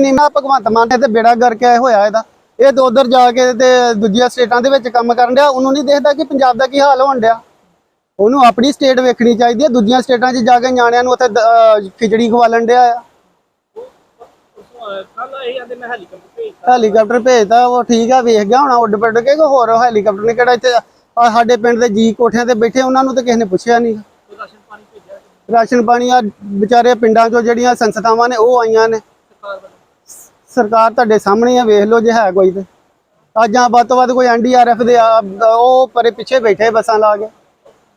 ਨਹੀਂ, ਮੈਂ ਭਗਵੰਤ ਮਾਨ ਤੇ ਬੇੜਾ ਕਰਕੇ ਹੋਇਆ ਇਹਦਾ। ਇਹ ਤਾਂ ਉਧਰ ਜਾ ਕੇ ਤੇ ਦੂਜੀਆਂ ਸਟੇਟਾਂ ਦੇ ਵਿੱਚ ਕੰਮ ਕਰਨ ਡਿਆ। ਉਹਨੂੰ ਨਹੀਂ ਦੇਖਦਾ ਕਿ ਪੰਜਾਬ ਦਾ ਕੀ ਹਾਲ ਹੋਣ ਡਿਆ। ਉਹਨੂੰ ਆਪਣੀ ਸਟੇਟ ਵੇਖਣੀ ਚਾਹੀਦੀ ਹੈ। ਦੂਜੀਆਂ ਸਟੇਟਾਂ 'ਚ ਜਾ ਕੇ ਨਿਆਣਿਆਂ ਨੂੰ ਉੱਥੇ ਖਿਚੜੀ ਖਵਾਲਣ ਡਿਆ ਆ। ਹੈਲੀਕਾਪਟਰ ਭੇਜਤਾ ਭੇਜਦਾ ਉਹ ਠੀਕ ਆ, ਵੇਖ ਗਿਆ ਹੋਣਾ, ਉੱਡ ਪੱਡ ਕੇ ਕੋਈ ਹੋਰ ਹੈਲੀਕਾਪਟਰ ਨੇ ਕਿਹੜਾ ਇੱਥੇ ਸਾਡੇ ਪਿੰਡ ਦੇ ਜੀ ਕੋਠਿਆਂ ਤੇ ਬੈਠੇ, ਉਹਨਾਂ ਨੂੰ ਤਾਂ ਕਿਸੇ ਨੇ ਪੁੱਛਿਆ ਨਹੀਂ ਰਾਸ਼ਨ ਪਾਣੀ ਰਾਸ਼ਨ ਪਾਣੀ ਆ ਵਿਚਾਰੇ ਪਿੰਡਾਂ 'ਚੋਂ ਜਿਹੜੀਆਂ ਸੰਸਥਾਵਾਂ ਨੇ, ਉਹ ਆਈਆਂ ਨੇ। ਸਰਕਾਰ ਤੁਹਾਡੇ ਸਾਹਮਣੇ ਆ ਵੇਖ ਲਓ ਜੇ ਹੈ ਕੋਈ ਤੇ। ਅੱਜ ਜਾਂ ਵੱਧ ਤੋਂ ਵੱਧ ਕੋਈ ਐਨਡੀਆਰਐਫ ਦੇ ਆ- ਉਹ ਪਰੇ ਪਿੱਛੇ ਬੈਠੇ ਬੱਸਾਂ ਲਾ ਕੇ।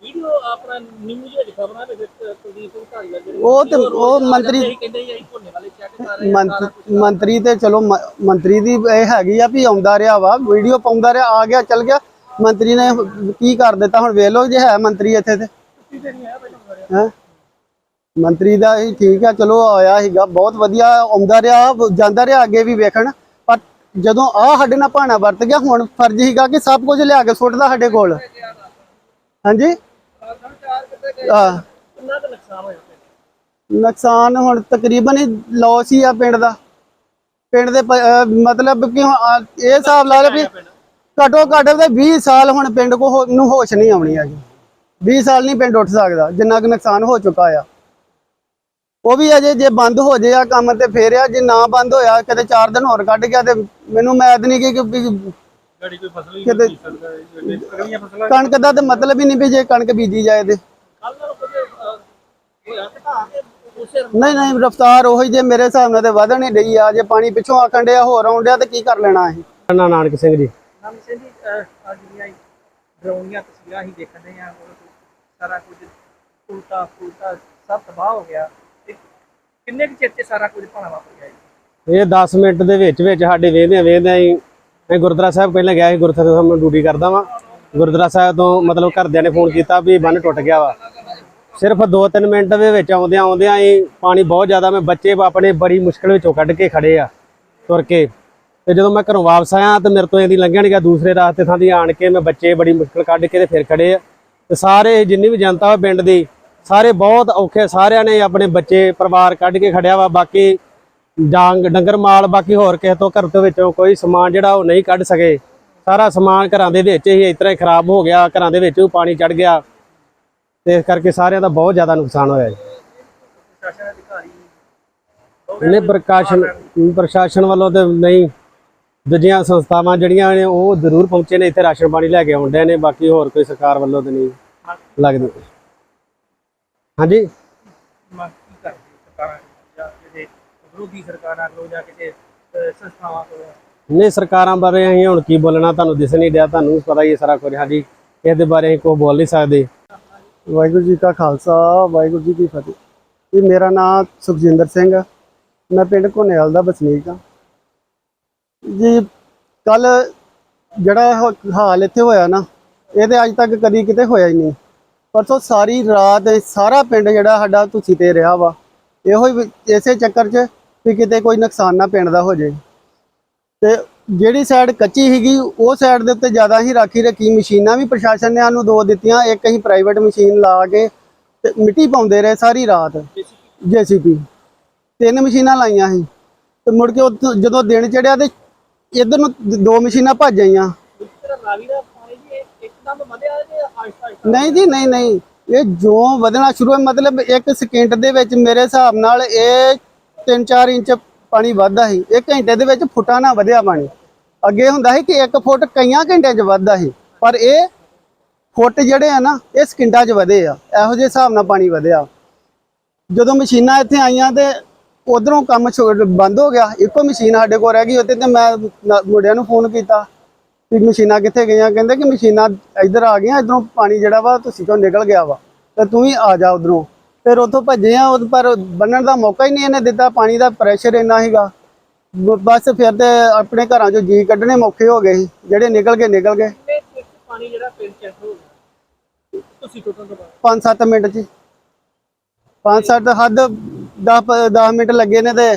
ਵੀਡੀਓ ਆਪਣਾ ਨਿਊਜ਼ ਵਿੱਚ ਖਬਰਾਂ ਦੇ ਵਿੱਚ ਕੁਲਦੀਪ ਸਿੰਘ ਢਾਲੀਵਾਲ ਜਿਹੜੇ ਉਹ ਤੇ ਉਹ ਮੰਤਰੀ ਇਹ ਕਹਿੰਦੇ ਜੀ ਅਸੀਂ ਭੁੰਨੇ ਵਾਲੇ ਚੈੱਕ ਕਰ ਰਹੇ ਹਾਂ ਮੰਤ- ਮੰਤਰੀ ਤੇ ਚਲੋ ਮ- ਮੰਤਰੀ ਦੀ ਇਹ ਹੈਗੀ ਆ ਵੀ ਆਉਂਦਾ ਰਿਹਾ ਵਾ ਵੀਡੀਓ ਪਾਉਂਦਾ ਰਿਹਾ ਆ ਗਿਆ ਚਲ ਗਿਆ। ਮੰਤਰੀ ਨੇ ਕੀ ਕਰ ਦਿੱਤਾ ਹੁਣ ਵੇਖ ਲਓ ਜੇ ਹੈ ਮੰਤਰੀ ਇੱਥੇ ਤੇ। ਛੁੱਟੀ ਤੇ ਨਹੀਂ ਆਇਆ ਪਹਿਲਾਂ। ਹੈ? ਮੰਤਰੀ ਦਾ ਹੀ ਠੀਕ ਆ, ਚਲੋ ਆਇਆ ਸੀਗਾ, ਬਹੁਤ ਵਧੀਆ ਆਉਂਦਾ ਰਿਹਾ, ਜਾਂਦਾ ਰਿਹਾ, ਅੱਗੇ ਵੀ ਵੇਖਣ। ਪਰ ਜਦੋਂ ਆ ਸਾਡੇ ਨਾਲ ਭਾਣਾ ਵਰਤ ਗਿਆ, ਹੁਣ ਫਰਜ਼ ਸੀਗਾ ਕਿ ਸਭ ਕੁਝ ਲਿਆ ਕੇ ਸੁੱਟਦਾ ਸਾਡੇ ਕੋਲ। ਹਾਂਜੀ? ਆ। ਨੁਕਸਾਨ ਹੁਣ ਤਕਰੀਬਨ ਹੀ ਲਾਸ ਹੀ ਆ ਪਿੰਡ ਦਾ। ਪਿੰਡ ਦੇ ਮਤਲਬ ਕਿ ਇਹ ਹਿਸਾਬ ਲਾ ਲਓ ਵੀ ਘਟੋ ਘੱਟ ਤੇ 20 ਸਾਲ ਹੁਣ ਪਿੰਡ ਕੋ ਨੂੰ ਹੋਸ਼ ਨਹੀਂ ਆਉਣੀ ਹੈਗੀ। 20 ਸਾਲ ਨਹੀਂ ਪਿੰਡ ਉੱਠ ਸਕਦਾ, ਜਿੰਨਾ ਕੁ ਨੁਕਸਾਨ ਹੋ ਚੁੱਕਾ ਆ। ਉਹ ਵੀ ਅਜੇ ਜੇ ਬੰਦ ਹੋ ਜੇ ਆ ਕੰਮ ਤੇ ਫੇਰ ਆ ਜੇ ਨਾ ਬੰਦ ਹੋਇਆ ਕਿਤੇ 4 ਦਿਨ ਹੋਰ ਕੱਢ ਗਿਆ ਤੇ ਮੈਨੂੰ ਮੈਦ ਨਹੀਂ ਕਿ ਗਾੜੀ ਕੋਈ ਫਸਲ ਹੀ ਨਹੀਂ ਸਕਦਾ ਅਗਲੀਆਂ ਫਸਲਾਂ ਕਣਕ ਦਾ ਤੇ ਮਤਲਬ ਹੀ ਨਹੀਂ ਵੀ ਜੇ ਕਣਕ ਬੀਜੀ ਜਾਏ ਤੇ। ਨਹੀਂ ਨਹੀਂ ਰਫਤਾਰ ਉਹੀ ਜੇ ਮੇਰੇ ਹਿਸਾਬ ਨਾਲ ਤੇ ਵਧਣ ਹੀ ਡਈ ਆ ਜੇ ਪਾਣੀ ਪਿੱਛੋਂ ਆਕਣ ਡਿਆ ਹੋਰ ਆਉਣ ਡਿਆ ਤੇ ਕੀ ਕਰ ਲੈਣਾ ਅਸੀਂ? ਨਾ ਨਾਨਕ ਸਿੰਘ ਜੀ। ਨਾਮ ਸਿੰਘ ਜੀ ਆਹ ਜਿਹੜੀਆਂ ਡਰਾਉਣੀਆਂ ਤਸਵੀਰਾਂ ਹੀ ਦੇਖਣ ਦੇ ਆ ਸਾਰਾ ਕੁਝ ਉਲਟਾ ਫੁਲਟਾ ਸਭ ਤਬਾਹ ਹੋ ਗਿਆ। ਕਿੰਨੇ ਕੁ ਚਿਰ 'ਚ ਸਾਰਾ ਕੁਝ ਭਾਣਾ ਵਾਪਰ ਗਿਆ ਜੀ? ਇਹ 10 ਮਿੰਟ ਦੇ ਵਿੱਚ ਵਿੱਚ ਸਾਡੇ ਵੇਹਦੇ ਵੇਹਦੇ ਹੀ ਮੈਂ ਗੁਰਦੁਆਰਾ ਸਾਹਿਬ ਪਹਿਲਾਂ ਗਿਆ ਸੀ, ਗੁਰਦੁਆਰਾ ਸਾਹਿਬ ਮੈਂ ਡਿਊਟੀ ਕਰਦਾ ਵਾਂ। ਗੁਰਦੁਆਰਾ ਸਾਹਿਬ ਤੋਂ ਮਤਲਬ ਘਰਦਿਆਂ ਨੇ ਫੋਨ ਕੀਤਾ ਵੀ ਬੰਨ ਟੁੱਟ ਗਿਆ ਵਾ। ਸਿਰਫ 2-3 ਮਿੰਟ ਦੇ ਵਿੱਚ ਆਉਂਦਿਆਂ ਆਉਂਦਿਆਂ ਹੀ ਪਾਣੀ ਬਹੁਤ ਜ਼ਿਆਦਾ ਮੈਂ ਬੱਚੇ ਆਪਣੇ ਬੜੀ ਮੁਸ਼ਕਲ ਵਿੱਚੋਂ ਕੱਢ ਕੇ ਖੜੇ ਆ, ਤੁਰ ਕੇ। ਤੇ ਜਦੋਂ ਮੈਂ ਘਰੋਂ ਵਾਪਸ ਆਇਆ ਤੇ ਮੇਰੇ ਤੋਂ ਇਹਦੀ ਲੰਘਿਆ ਨਹੀਂ ਗਿਆ, ਦੂਸਰੇ ਰਾਸਤੇ ਥਾਂ ਦੀ ਆਣ ਕੇ ਮੈਂ ਬੱਚੇ ਬੜੀ ਮੁਸ਼ਕਲ ਕੱਢ ਕੇ ਤੇ ਫਿਰ ਖੜੇ ਆ। ਤੇ ਸਾਰੇ ਜਿੰਨੀ ਵੀ ਜਨਤਾ ਵਾ ਪਿੰਡ ਦੀ ਸਾਰੇ ਬਹੁਤ ਔਖੇ, ਸਾਰਿਆਂ ਨੇ ਆਪਣੇ ਬੱਚੇ, ਪਰਿਵਾਰ ਕੱਢ ਕੇ ਖੜਿਆ ਵਾ, ਬਾਕੀ ਡਾਂਗ, ਡੰਗਰ ਮਾਲ, ਬਾਕੀ ਹੋਰ ਕਿਸੇ ਤੋਂ ਘਰ ਦੇ ਵਿੱਚੋਂ ਕੋਈ ਸਮਾਨ ਜਿਹੜਾ ਉਹ ਨਹੀਂ ਕੱਢ ਸਕੇ। ਸਾਰਾ ਸਮਾਨ ਘਰਾਂ ਦੇ ਵਿੱਚ ਹੀ ਇਸ ਤਰ੍ਹਾਂ ਹੀ ਖਰਾਬ ਹੋ ਗਿਆ, ਘਰਾਂ ਦੇ ਵਿੱਚ ਵੀ ਪਾਣੀ ਚੜ ਗਿਆ। ਤੇ ਇਸ ਕਰਕੇ ਸਾਰਿਆਂ ਦਾ ਬਹੁਤ ਜ਼ਿਆਦਾ ਨੁਕਸਾਨ ਹੋਇਆ ਜੀ। ਪ੍ਰਸ਼ਾਸਨ ਨੇ ਪ੍ਰਕਾਸ਼ਨ, ਪ੍ਰਸ਼ਾਸਨ ਵੱਲੋਂ ਤੇ ਨਹੀਂ, ਦੂਜੀਆਂ ਸੰਸਥਾਵਾਂ ਜਿਹੜੀਆਂ ਨੇ ਉਹ ਜ਼ਰੂਰ ਪਹੁੰਚੇ ਨੇ, ਇੱਥੇ ਰਾਸ਼ਨ ਪਾਣੀ ਲੈ ਕੇ ਆਉਂਦੇ ਨੇ, ਬਾਕੀ ਹੋਰ ਕੋਈ ਸਰਕਾਰ ਵੱਲੋਂ ਤੇ ਨਹੀਂ ਲੱਗਦੀ। ਹਾਂਜੀ। ਮੰਗ ਕੀ ਕਰਦੇ ਸਰਕਾਰਾਂ ਜਾਂ ਜਿਹੜੇ ਵਿਰੋਧੀ ਸਰਕਾਰਾਂ ਕੋਲ ਜਾਂ ਕਿਸੇ ਅਹ, ਸੰਸਥਾਵਾਂ ਕੋਲ? ਨਹੀਂ ਸਰਕਾਰਾਂ ਬਾਰੇ ਅਸੀਂ ਹੁਣ ਕੀ ਬੋਲਣਾ? ਤੁਹਾਨੂੰ ਦਿਸ ਨਹੀਂ ਡਿਆ ਤੁਹਾਨੂੰ ਵੀ ਪਤਾ ਹੀ ਹੈ ਸਾਰਾ ਕੁਝ। ਹਾਂਜੀ ਇਹਦੇ ਬਾਰੇ ਅਸੀਂ ਕੋਈ ਬੋਲ ਨਹੀਂ ਸਕਦੇ। ਵਾਹਿਗੁਰੂ ਜੀ ਕਾ ਖਾਲਸਾ ਵਾਹਿਗੁਰੂ ਜੀ ਕੀ ਫਤਿਹ। ਇਹ ਮੇਰਾ ਨਾਮ ਸੁਖਜਿੰਦਰ ਸਿੰਘ ਆ। ਮੈਂ ਪਿੰਡ ਘੋਨੇਵਾਲ ਦਾ ਵਸਨੀਕ ਹਾਂ ਜੀ ਕੱਲ ਜਿਹੜਾ ਹ- ਹਾਲ ਇੱਥੇ ਹੋਇਆ ਨਾ ਇਹ ਤੇ ਅੱਜ ਤੱਕ ਕਦੀ ਕਿਤੇ ਹੋਇਆ ਹੀ ਨਹੀਂ। ਪਰਸੋਂ ਸਾਰੀ ਰਾਤ ਸਾਰਾ ਪਿੰਡ ਜਿਹੜਾ ਸਾਡਾ ਤੁਸੀਂ ਤੇ ਰਿਹਾ ਵਾ, ਇਹੋ ਹੀ ਇਸੇ ਚੱਕਰ 'ਚ ਵੀ ਕਿਤੇ ਕੋਈ ਨੁਕਸਾਨ ਨਾ ਪਿੰਡ ਦਾ ਹੋ ਜਾਏ। ਤੇ ਜਿਹੜੀ ਸਾਈਡ ਕੱਚੀ ਸੀਗੀ, ਉਹ ਸਾਈਡ ਦੇ ਉੱਤੇ ਜ਼ਿਆਦਾ ਹੀ ਰਾਖੀ ਰੱਖੀ, ਮਸ਼ੀਨਾਂ ਵੀ ਪ੍ਰਸ਼ਾਸਨ ਨੇ ਸਾਨੂੰ ਦੋ ਦਿੱਤੀਆਂ, ਇੱਕ ਅਸੀਂ ਪ੍ਰਾਈਵੇਟ ਮਸ਼ੀਨ ਲਾ ਕੇ ਤੇ ਮਿੱਟੀ ਪਾਉਂਦੇ ਰਹੇ ਸਾਰੀ ਰਾਤ। ਜੀਸੀਪੀ ਤਿੰਨ ਮਸ਼ੀਨਾਂ ਲਾਈਆਂ ਸੀ। ਤੇ ਮੁੜ ਕੇ ਉੱਥੋਂ ਜਦੋਂ ਦਿਨ ਚੜਿਆ ਤੇ ਇਧਰ ਨੂੰ ਦੋ ਮਸ਼ੀਨਾਂ ਭੱਜ ਆਈਆਂ। ਤੇਰਾ ਰਾਵੀ ਜੀ ਇਹ ਇੱਕਦਮ ਨਹੀਂ ਜੀ, ਨਹੀਂ ਨਹੀਂ। ਇਹ ਜੋ ਵਧਣਾ ਸ਼ੁਰੂ ਹੋਇਆ, ਮਤਲਬ ਇੱਕ ਸਕਿੰਟ ਦੇ ਵਿੱਚ ਮੇਰੇ ਹਿਸਾਬ ਨਾਲ ਇਹ 3-4 ਇੰਚ ਪਾਣੀ ਵੱਧਦਾ ਸੀ। ਇੱਕ ਘੰਟੇ ਦੇ ਵਿੱਚ ਫੁੱਟਾਂ ਨਾਲ ਵਧਿਆ ਪਾਣੀ। ਅੱਗੇ ਹੁੰਦਾ ਸੀ ਕਿ 1 ਫੁੱਟ ਕਈਆਂ ਘੰਟਿਆਂ 'ਚ ਵੱਧਦਾ ਸੀ। ਪਰ ਇਹ ਫੁੱਟ ਜਿਹੜੇ ਆ ਨਾ, ਇਹ ਸਕਿੰਟਾਂ 'ਚ ਵਧੇ ਆ। ਇਹੋ ਜਿਹੇ ਹਿਸਾਬ ਨਾਲ ਪਾਣੀ ਵਧਿਆ। ਜਦੋਂ ਮਸ਼ੀਨਾਂ ਇੱਥੇ ਆਈਆਂ ਤੇ ਉਧਰੋਂ ਕੰਮ ਬੰਦ ਹੋ ਗਿਆ। ਇੱਕੋ ਮਸ਼ੀਨ ਸਾਡੇ ਕੋਲ ਰਹਿ ਗਈ, ਉੱਥੇ ਤੇ ਮੈਂ ਮੁੰਡਿਆਂ ਨੂੰ ਫੋਨ ਕੀਤਾ। ਵੀ ਮਸ਼ੀਨਾਂ ਕਿੱਥੇ ਗਈਆਂ? ਕਹਿੰਦੇ ਕਿ ਮਸ਼ੀਨਾਂ ਇੱਧਰ ਆ ਗਈਆਂ ਇਧਰੋਂ ਪਾਣੀ ਜਿਹੜਾ ਵਾ ਤੁਸੀਂ ਤੋਂ ਨਿਕਲ ਗਿਆ ਵਾ। ਤੇ ਤੂੰ ਵੀ ਆ ਜਾ ਉਧਰੋਂ। ਫਿਰ ਉੱਥੋਂ ਭੱਜੇ ਆ ਉਹ ਪਰ ਬੰਨਣ ਦਾ ਮੌਕਾ ਹੀ ਨਹੀਂ ਇਹਨੇ ਦਿੱਤਾ ਪਾਣੀ ਦਾ ਪ੍ਰੈਸ਼ਰ ਇੰਨਾ ਬ- ਬਸ ਫਿਰ ਤੇ ਆਪਣੇ ਘਰਾਂ ਚੋਂ ਜੀ ਕੱਢਣੇ ਮੌਕੇ ਹੋ ਗਏ ਜਿਹੜੇ ਨਿਕਲ ਗਏ ਨਿਕਲ ਗਏ। ਪਾਣੀ ਜਿਹੜਾ ਪਿੰਡ ਚ enter ਹੋ ਗਿਆ? ਤੁਸੀਂ ਤੋਂ ਬਾਅਦ? 5-7 ਮਿੰਟ 'ਚ 5-7 ਹੱਦ 10 10 ਮਿੰਟ ਲੱਗੇ ਨੇ ਤੇ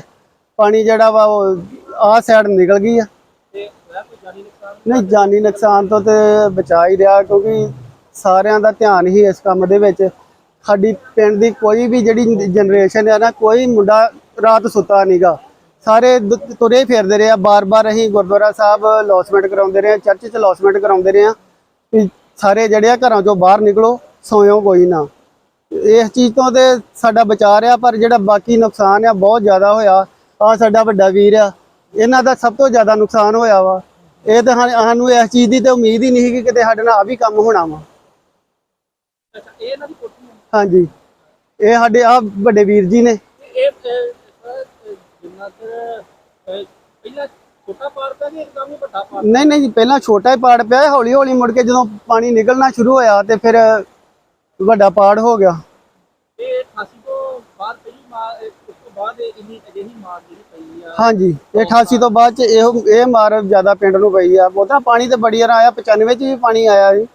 ਪਾਣੀ ਜਿਹੜਾ ਵਾ ਉਹ ਆਹ ਸਾਈਡ ਨਿਕਲ ਗਈ ਆ। ਤੇ ਕੋਈ ਜਾਨੀ ਨਹੀਂ, ਜਾਨੀ ਨੁਕਸਾਨ ਤੋਂ ਤੇ ਬਚਾ ਹੀ ਰਿਹਾ ਕਿਉਂਕਿ ਸਾਰਿਆਂ ਦਾ ਧਿਆਨ ਹੀ ਇਸ ਕੰਮ ਦੇ ਵਿੱਚ। ਸਾਡੀ ਪਿੰਡ ਦੀ ਕੋਈ ਵੀ ਜਿਹੜੀ ਜਨਰੇਸ਼ਨ ਹੈ ਨਾ, ਕੋਈ ਮੁੰਡਾ ਰਾਤ ਸੁੱਤਾ ਨਹੀਂਗਾ ਸਾਰੇ ਦ- ਤੁਰੇ ਫਿਰਦੇ ਰਹੇ ਆ, ਬਾਰ-ਬਾਰ ਅਸੀਂ ਗੁਰਦੁਆਰਾ ਸਾਹਿਬ ਲੌਸਮੈਂਟ ਕਰਾਉਂਦੇ ਰਹੇ ਆ ਚਰਚ 'ਚ ਲੌਸਮੈਂਟ ਕਰਾਉਂਦੇ ਰਹੇ ਆ ਵੀ ਸਾਰੇ ਜਿਹੜੇ ਆ ਘਰਾਂ ਚੋਂ ਬਾਹਰ ਨਿਕਲੋ, ਸੋਇਓ ਕੋਈ ਨਾ। ਇਸ ਚੀਜ਼ ਤੋਂ ਤੇ ਸਾਡਾ ਬਚਾ ਰਿਹਾ, ਪਰ ਜਿਹੜਾ ਬਾਕੀ ਨੁਕਸਾਨ ਆ, ਬਹੁਤ ਜ਼ਿਆਦਾ ਹੋਇਆ। ਆ ਸਾਡਾ ਵੱਡਾ ਵੀਰ ਆ, ਇਹਨਾਂ ਦਾ ਸਭ ਤੋਂ ਜ਼ਿਆਦਾ ਨੁਕਸਾਨ ਹੋਇਆ ਵਾ। ਇਹ ਤਾਂ ਸਾਨੂੰ ਇਸ ਚੀਜ਼ ਦੀ ਤੇ ਉਮੀਦ ਹੀ ਨਹੀਂ ਸੀ ਕਿ ਕਿਤੇ ਸਾਡੇ ਨਾਲ ਆ ਵੀ ਕੰਮ ਹੋਣਾ ਵਾ। ਅੱਛਾ ਇਹ ਇਹਨਾਂ ਦੀ ਕੋਠੀ ਹੈ? ਹਾਂਜੀ। ਇਹ ਸਾਡੇ ਆ ਵੱਡੇ ਵੀਰ ਜੀ ਨੇ। ਇਹ ਜਿੰਨਾ ਚਿਰ ਪਹਿਲਾਂ ਛੋਟਾ ਪਾਰ ਪਿਆ ਕਿ ਇੱਕਦਮ ਹੀ ਵੱਡਾ ਨਹੀਂ ਨਹੀਂ ਜੀ ਪਹਿਲਾਂ ਛੋਟਾ ਹੀ ਪਾੜ ਪਿਆ ਹੌਲੀ ਹੌਲੀ ਮੁੜ ਕੇ ਜਦੋਂ ਪਾਣੀ ਨਿਕਲਣਾ ਸ਼ੁਰੂ ਹੋਇਆ ਤੇ ਫਿਰ ਵੱਡਾ ਪਾੜ ਹੋ ਗਿਆ। ਇਹ 88 ਤੋਂ ਬਾਅਦ ਪਹਿਲੀ ਮਾਰ ਇਹ- ਉਸ ਤੋਂ ਬਾਅਦ ਇਹ ਇੰਨੀ ਅਜਿਹੀ ਮਾਰ ਜਿਹੜੀ ਪਈ ਆ ਹਾਂਜੀ ਇਹ 88 ਤੋਂ ਬਾਅਦ ਚ ਇਹ ਇਹ ਮਾਰ ਜ਼ਿਆਦਾ ਪਿੰਡ ਨੂੰ ਪਈ ਆ। ਉਹਦਾ ਪਾਣੀ ਤੇ ਬੜੀ ਵਾਰ ਆਇਆ 95 ਚ ਵੀ ਪਾਣੀ ਆਇਆ ਸੀ।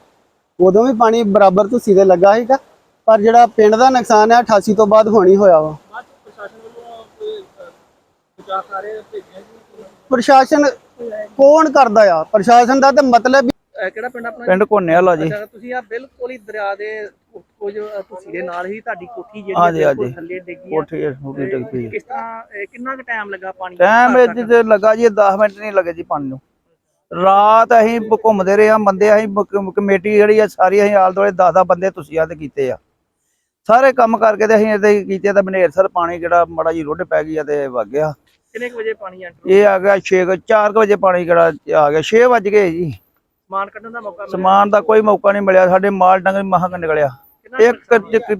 ਉਦੋਂ ਵੀ ਪਾਣੀ ਬਰਾਬਰ ਤੁਸੀਂ ਦੇ ਲੱਗਾ ਸੀਗਾ। ਪਰ ਜਿਹੜਾ ਪਿੰਡ ਦਾ ਨੁਕਸਾਨ ਹੈ 88 ਤੋਂ ਬਾਅਦ ਹੋਣੀ ਹੋਇਆ ਵਾ। ਬਾਅਦ ਚ ਪ੍ਰਸ਼ਾਸਨ ਵੱਲੋਂ ਕੋਈ ਅਹ, ਬਚਾਅ ਕਾਰੇ ਭੇਜਿਆ ਜੀ? ਪ੍ਰਸ਼ਾਸਨ ਕੌਣ ਕਰਦਾ ਆ? ਪ੍ਰਸ਼ਾਸਨ ਦਾ ਤਾਂ ਮਤਲਬ ਅਹ, ਕਿਹੜਾ ਪਿੰਡ ਆਪਣਾ ਪਿੰਡ ਕੋਨੇਵਾਲਾ ਜੀ। ਅੱਛਾ ਤੁਸੀਂ ਆ ਬਿਲਕੁਲ ਹੀ ਦਰਿਆ ਦੇ ਕੁ- ਕੁਝ ਤੁਸੀਂ ਦੇ ਨਾਲ ਹੀ ਤੁਹਾਡੀ ਕੋਠੀ ਜਿਹੜੀ ਹਾਂਜੀ, ਹੈ ਬਿਲਕੁਲ ਹਾਂਜੀ। ਥੱਲੇ ਡਿੱਗੀ ਆ ਕੋਠੀ ਹੋਗੀ ਡਿੱਗ ਪਈ ਕਿਸ ਤਰ੍ਹਾਂ ਅਹ, ਕਿੰਨਾ ਕੁ ਟਾਈਮ ਲੱਗਾ ਪਾਣੀ ਟਾਈਮ ਪਾਰ ਵਿੱਚ ਕਰਨ? ਤੇ ਲੱਗਾ ਜੀ 10 ਮਿੰਟ ਨਹੀਂ ਲੱਗੇ ਜੀ ਪਾਣੀ ਨੂੰ। ਰਾਤ ਅਸੀਂ ਬ- ਘੁੰਮਦੇ ਰਹੇ ਆ ਬੰਦੇ ਅਸੀਂ ਬ- ਕਮ- ਕਮੇਟੀ ਜਿਹੜੀ ਆ ਸਾਰੀ ਅਸੀਂ ਆਲ ਦੁਆਲੇ 10 10 ਬੰਦੇ ਤੁਸੀਂ ਆ ਤੇ ਕੀਤੇ ਆ। ਸਾਰੇ ਕੰਮ ਕਰਕੇ ਤੇ ਅਸੀਂ ਇਹਦੇ ਕੀਤੇ ਤਾਂ ਬਨੇਰ ਸਰ ਪਾਣੀ ਜਿਹੜਾ ਮੜਾ ਜੀ ਰੁੱਡ ਪੈ ਗਈ ਆ ਤੇ ਵਗ ਗਿਆ। ਕਿੰਨੇ ਕੁ ਵਜੇ ਪਾਣੀ ਐਂਟਰ ਇਹ ਆ ਗਿਆ 6 4 ਵਜੇ ਪਾਣੀ ਜਿਹੜਾ ਆ ਗਿਆ 6 ਵਜ ਗਏ ਜੀ। ਸਮਾਨ ਕੱਢਣ ਦਾ ਮੌਕਾ ਮਿਲਿਆ? ਸਮਾਨ ਦਾ ਕੋਈ ਮੌਕਾ ਨਹੀਂ ਮਿਲਿਆ ਸਾਡੇ ਮਾਲ ਡੰਗਰ ਮਹਾਂ ਨਿਕਲਿਆ। ਇੱਕ?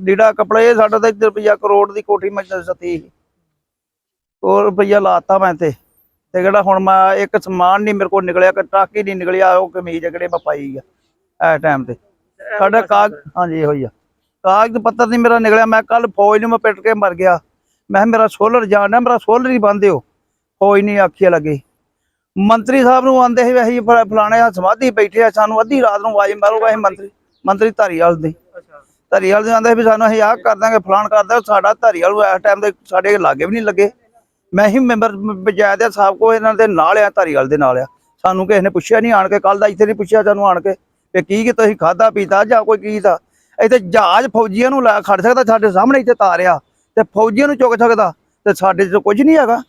ਲੀੜਾ ਕਪੜਾ ਇਹ ਸਾਡਾ ਤਾਂ 1 ਰੁਪਿਆ ਕਰੋੜ ਦੀ ਕੋਠੀ ਮੈਂ ਸਤੀ ਉਹ ਰੁਪਿਆ ਲਾਤਾ ਮੈਂ ਤੇ ਤੇ ਜਿਹੜਾ ਹੁਣ ਮੈਂ ਇੱਕ ਸਮਾਨ ਨਹੀਂ ਮੇਰੇ ਕੋਲ ਨਿਕਲਿਆ ਕਿ ਟਾਕੀ ਨਹੀਂ ਨਿਕਲਿਆ ਉਹ ਕਮੀਜ਼ ਜਿਹੜੇ ਮੈਂ ਪਾਈ ਆ ਐ ਟਾਈਮ ਤੇ। ਸਾਡਾ ਕਾਗ ਹਾਂਜੀ ਇਹੋ ਹੀ ਆ। ਕਾਗਜ਼ ਪੱਤਰ ਨਹੀਂ ਮੇਰਾ ਨਿਕਲਿਆ ਮੈਂ ਕੱਲ ਫੌਜ ਨੂੰ ਮੈਂ ਪਿੱਟ ਕੇ ਮਰ ਗਿਆ। ਮੈਂ ਮੇਰਾ ਸੋਲਰ ਜਾਣਾ ਮੇਰਾ ਸੋਲਰ ਹੀ ਬੰਦ ਦਿਓ। ਫੌਜ ਨਹੀਂ ਆਖੀਏ ਲੱਗੇ। ਮੰਤਰੀ ਸਾਹਿਬ ਨੂੰ ਆਂਦੇ ਸੀ ਅਸੀਂ ਫਲਾਣੇ ਆ ਸਮਾਧੀ ਬੈਠੇ ਆ ਸਾਨੂੰ ਅੱਧੀ ਰਾਤ ਨੂੰ ਆਵਾਜ਼ ਮਾਰੂਗਾ ਅਸੀਂ ਮੰਤਰੀ ਮੰਤਰੀ ਧਾਰੀਵਾਲ ਦੇ। ਅੱਛਾ। ਧਾਰੀਵਾਲ ਦੇ ਆਂਦੇ ਵੀ ਸਾਨੂੰ ਅਸੀਂ ਆਹ ਕਰ ਦਾਂਗੇ ਫਲਾਣ ਕਰ ਦਾਂਗੇ ਸਾਡਾ ਧਾਰੀਵਾਲ ਇਸ ਟਾਈਮ ਦੇ ਸਾਡੇ ਲਾਗੇ ਵੀ ਨਹੀਂ ਲੱਗੇ। ਮੈਂ ਹੀ ਮੈਂਬਰ ਪੰਚਾਇਤ ਦੇ ਸਾਹਿਬ ਕੋ ਇਹਨਾਂ ਦੇ ਨਾਲ ਆ ਧਾਰੀਵਾਲ ਦੇ ਨਾਲ ਆ। ਸਾਨੂੰ ਕਿਸੇ ਨੇ ਪੁੱਛਿਆ ਨਹੀਂ ਆਣ ਕੇ ਕੱਲ ਦਾ ਇੱਥੇ ਨਹੀਂ ਪੁੱਛਿਆ ਸਾਨੂੰ ਆਣ ਕੇ ਕਿ ਕੀ ਕਿ ਤੁਸੀਂ ਖਾਦਾ ਪੀਤਾ ਜਾਂ ਕੋਈ ਕੀ ਦਾ ਇੱਥੇ ਜਹਾਜ਼ ਫੌਜੀਆਂ ਨੂੰ ਲਾ ਖੜ ਸਕਦਾ ਸਾਡੇ ਸਾਹਮਣੇ ਇੱਥੇ ਤਾਰਿਆ ਤੇ ਫੌਜੀਆਂ ਨੂੰ ਚੁੱਕ ਸਕਦਾ ਤੇ ਸਾਡੇ 'ਚ ਕੁਝ ਨਹੀਂ ਹੈਗਾ।